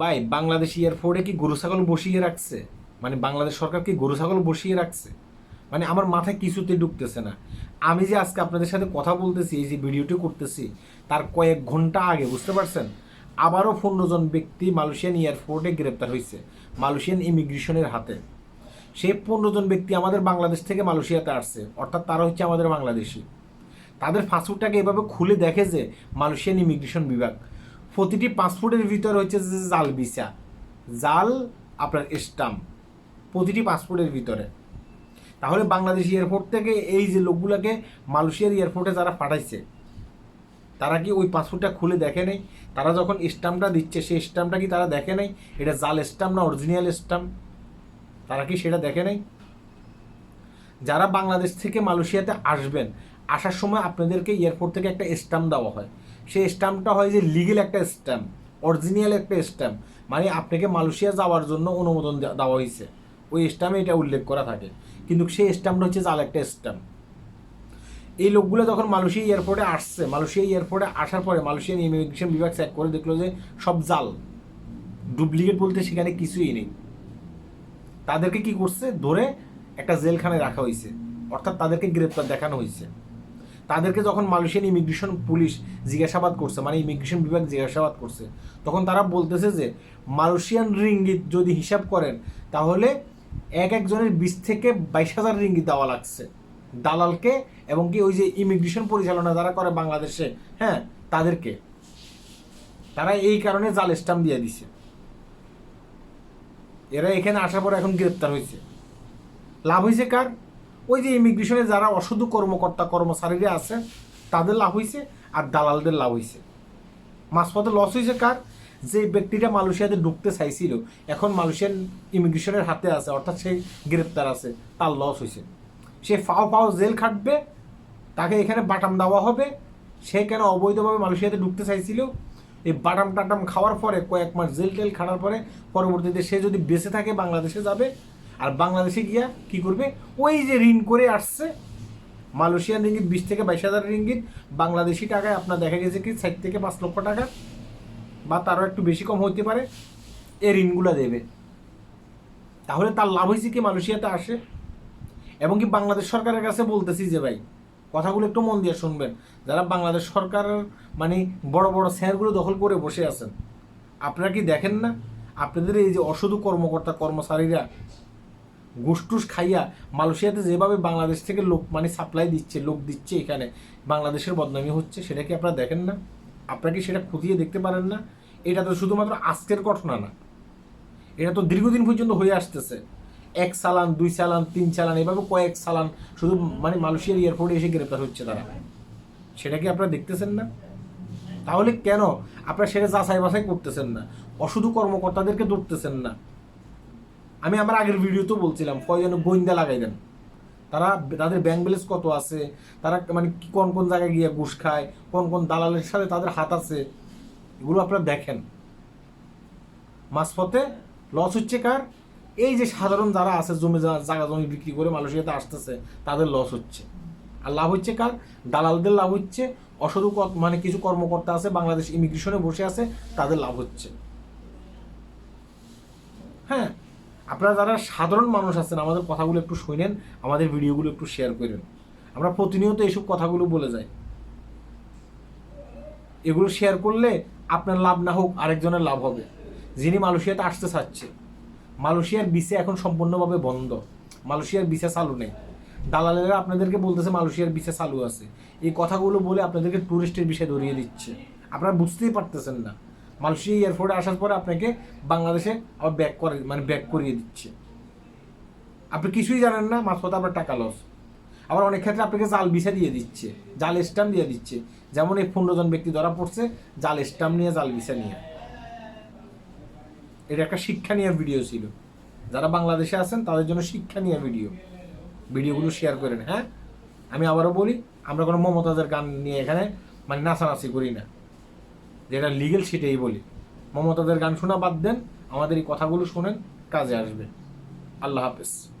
ভাই, বাংলাদেশ এয়ারপোর্টে কি গরু ছাগল বসিয়ে রাখছে? মানে বাংলাদেশ সরকার কি গরু ছাগল বসিয়ে রাখছে? মানে আমার মাথায় কিছুতেই ঢুকতেছে না। আমি যে আজকে আপনাদের সাথে কথা বলতেছি, এই যে ভিডিওটি করতেছি, তার কয়েক ঘণ্টা আগে, বুঝতে পারছেন? আবারও পনেরো জন ব্যক্তি মালয়েশিয়ান এয়ারপোর্টে গ্রেপ্তার হয়েছে, মালয়েশিয়ান ইমিগ্রেশনের হাতে। সেই পনেরো জন ব্যক্তি আমাদের বাংলাদেশ থেকে মালয়েশিয়াতে আসছে, অর্থাৎ তারা হচ্ছে আমাদের বাংলাদেশি। তাদের পাসপোর্টটাকে এভাবে খুলে দেখে যে মালয়েশিয়ান ইমিগ্রেশন বিভাগ। প্রতিটি পাসপোর্টের ভিতরে হচ্ছে যে জাল ভিসা জাল, আপনার স্টাম্প, প্রতিটি পাসপোর্টের ভিতরে। তাহলে বাংলাদেশ এয়ারপোর্ট থেকে এই যে লোকগুলোকে মালয়েশিয়ার এয়ারপোর্টে যারা পাঠাইছে, তারা কি ওই পাসপোর্টটা খুলে দেখে নেই? তারা যখন স্টাম্পটা দিচ্ছে, সেই স্টাম্পটা কি তারা দেখে নেই? এটা জাল স্টাম্প না অরিজিনাল স্টাম্প? তারা কি সেটা দেখে নেই? যারা বাংলাদেশ থেকে মালয়েশিয়াতে আসবেন আসার সময় আপনাদেরকে এয়ারপোর্ট থেকে একটা স্ট্যাম্প দেওয়া হয়। সেই স্ট্যাম্পটা হয় যে লিগেল একটা স্ট্যাম্প অরিজিনাল একটা স্ট্যাম্প। মানে আপনাকে মালয়েশিয়া যাওয়ার জন্য অনুমোদন দেওয়া হয়েছে। ওই স্ট্যাম্পে এটা উল্লেখ করা থাকে। কিন্তু সেই স্ট্যাম্পটা হচ্ছে জাল একটা স্ট্যাম্প। এই লোকগুলো যখন মালয়েশিয়া এয়ারপোর্টে আসছে, মালয়েশিয়া এয়ারপোর্টে আসার পরে মালয়েশিয়ান ইমিগ্রেশন বিভাগ চেক করে দেখল যে সব জাল। ডুপ্লিকেট বলতে সেখানে কিছুই নেই। তাদেরকে কি করছে? ধরে একটা জেলখানায় রাখা হয়েছে। অর্থাৎ তাদেরকে গ্রেপ্তার দেখানো হয়েছে। তাদেরকে যখন মালয়েশিয়ান ইমিগ্রেশন পুলিশ জিজ্ঞাসাবাদ করছে মানে ইমিগ্রেশন বিভাগ জিজ্ঞাসাবাদ করছে, তখন তারা বলতেছে যে, মালয়েশিয়ান রিঙ্গিত যদি হিসাব করেন, তাহলে এক একজনের বিশ থেকে বাইশ হাজার রিঙ্গিত দেওয়া লাগছে। দালালকে এবং কি ওই যে ইমিগ্রেশন পরিচালনা যারা করে বাংলাদেশে হ্যাঁ তাদেরকে। তারা এই কারণে জাল স্টাম্প দিয়ে দিছে। এরা এখানে আসার পর এখন গ্রেপ্তার হয়েছে। লাভ হয়েছে কার? ওই যে ইমিগ্রেশনে যারা অসাধু কর্মকর্তা, কর্মচারীরা আছে, তাদের লাভ হয়েছে আর দালালদের লাভ হয়েছে মাঝপথে লস হয়েছে কার? যে ব্যক্তিটা মালয়েশিয়াতে ঢুকতে চাইছিল, এখন মালয়েশিয়ান ইমিগ্রেশনের হাতে আছে, অর্থাৎ সেই গ্রেপ্তার আছে, তার লস হয়েছে সে ফাও ফাও জেল খাটবে, তাকে এখানে বাটাম দেওয়া হবে, সে কেন অবৈধভাবে মালয়েশিয়াতে ঢুকতে চাইছিল? এই বাটাম টাটাম খাওয়ার পরে, কয়েক মাস জেল টেল খাটার পরে, পরবর্তীতে সে যদি বেঁচে থাকে, বাংলাদেশে যাবে আর বাংলাদেশে গিয়া কি করবে? ওই যে ঋণ করে আসছে, মালয়েশিয়ান রিঙ্গিত, বিশ থেকে বাইশ হাজার রিঙ্গিত, বাংলাদেশি টাকায় আপনার দেখা গেছে কি ষাট থেকে পাঁচ লক্ষ টাকা বা তারও একটু বেশি কম হতে পারে, এই ঋণগুলো দেবে। তাহলে তার লাভ হয়েছে কি মালয়েশিয়াতে আসে? এবং কি বাংলাদেশ সরকারের কাছে বলতেছি যে ভাই, কথাগুলো একটু মন দিয়ে শুনবেন। যারা বাংলাদেশ সরকারের মানে বড় বড় স্যারগুলো দখল করে বসে আছেন, আপনারা কি দেখেন না? আপনাদের এই যে অসাধু কর্মকর্তা, কর্মচারীরা গুসটুস খাইয়া মালয়েশিয়াতে যেভাবে বাংলাদেশ থেকে লোক মানে সাপ্লাই দিচ্ছে, লোক দিচ্ছে এখানে, বাংলাদেশের বদনামি হচ্ছে, সেটা কি আপনারা দেখেন না? আপনারা কি সেটা খুঁটিয়ে দেখতে পারেন না? এটা তো শুধুমাত্র আজকের ঘটনা না। এটা তো দীর্ঘদিন পর্যন্ত হয়ে আসতেছে। এক সালান দুই সালান তিন চালান, এভাবে কয়েক সালান শুধু মানে মালয়েশিয়ার এয়ারপোর্টে এসে গ্রেপ্তার হচ্ছে তারা। সেটা কি আপনারা দেখতেছেন না? তাহলে কেন? আপনারা সেটা যাচাই বাছাই করতেছেন না। অশুধু কর্মকর্তাদেরকে ধরতেছেন না। আমি আমার আগের ভিডিওতেও বলছিলাম কয়জন গোয়েন্দা লাগাই দেন। তারা তাদের ব্যাংক ব্যালেন্স কত আছে, তারা মানে কোন কোন জায়গায় গিয়ে ঘুষ খায়, কোন কোন দালালের সাথে তাদের হাত আছে, এগুলো আপনারা দেখেন। মাঝপথে লস হচ্ছে কার? এই যে সাধারণ যারা আছে, জমি জায়গা জমি বিক্রি করে মালয়েশিয়াতে আসতেছে, তাদের লস হচ্ছে। আর লাভ হচ্ছে কার? দালালদের লাভ হচ্ছে অসাধু মানে কিছু কর্মকর্তা আছে, বাংলাদেশ ইমিগ্রেশনে বসে আছে, তাদের লাভ হচ্ছে। হ্যাঁ আপনারা যারা সাধারণ মানুষ আছেন, আমাদের কথাগুলো একটু শুনেন, আমাদের ভিডিওগুলো একটু শেয়ার করেন। আমরা প্রতিনিয়ত এইসব কথাগুলো বলে যাই। এগুলো শেয়ার করলে আপনার লাভ না হোক, আরেকজনের লাভ হবে। যিনি মালয়েশিয়াতে আসতে চাচ্ছে, মালয়েশিয়ার বিসে এখন সম্পূর্ণভাবে বন্ধ। মালয়েশিয়ার বিসা চালু নেই। দালালেরা আপনাদেরকে বলতেছে, মালয়েশিয়ার বিসা চালু আছে। এই কথাগুলো বলে আপনাদেরকে ট্যুরিস্টের বিষয়ে ধরিয়ে দিচ্ছে। আপনারা বুঝতেই পারতেছেন না। মালয়েশিয়া এয়ারপোর্টে আসার পরে আপনাকে বাংলাদেশে আবার ব্যাক করে মানে ব্যাক করিয়ে দিচ্ছে। আপনি কিছুই জানেন না মাঝপথে আপনার টাকা লস আবার অনেক ক্ষেত্রে আপনাকে জাল ভিসা দিয়ে দিচ্ছে, জাল স্ট্যাম্প দিয়ে দিচ্ছে। যেমন এই পনেরো জন ব্যক্তি ধরা পড়ছে, জাল স্ট্যাম্প নিয়ে, জাল ভিসা নিয়ে। এটা একটা শিক্ষা নিয়ে ভিডিও ছিল। যারা বাংলাদেশে আছেন, তাদের জন্য শিক্ষা নিয়ে ভিডিও ভিডিওগুলো শেয়ার করেন হ্যাঁ? আমি আবারও বলি, আমরা কোনো মমতাজের গান নিয়ে এখানে মানে নাচানাচি করি না। যেটা লিগেল সেটাই বলি। মমতাদের গান শোনা বাদ দেন, আমাদের এই কথাগুলো শোনেন, কাজে আসবে। আল্লাহ হাফেজ।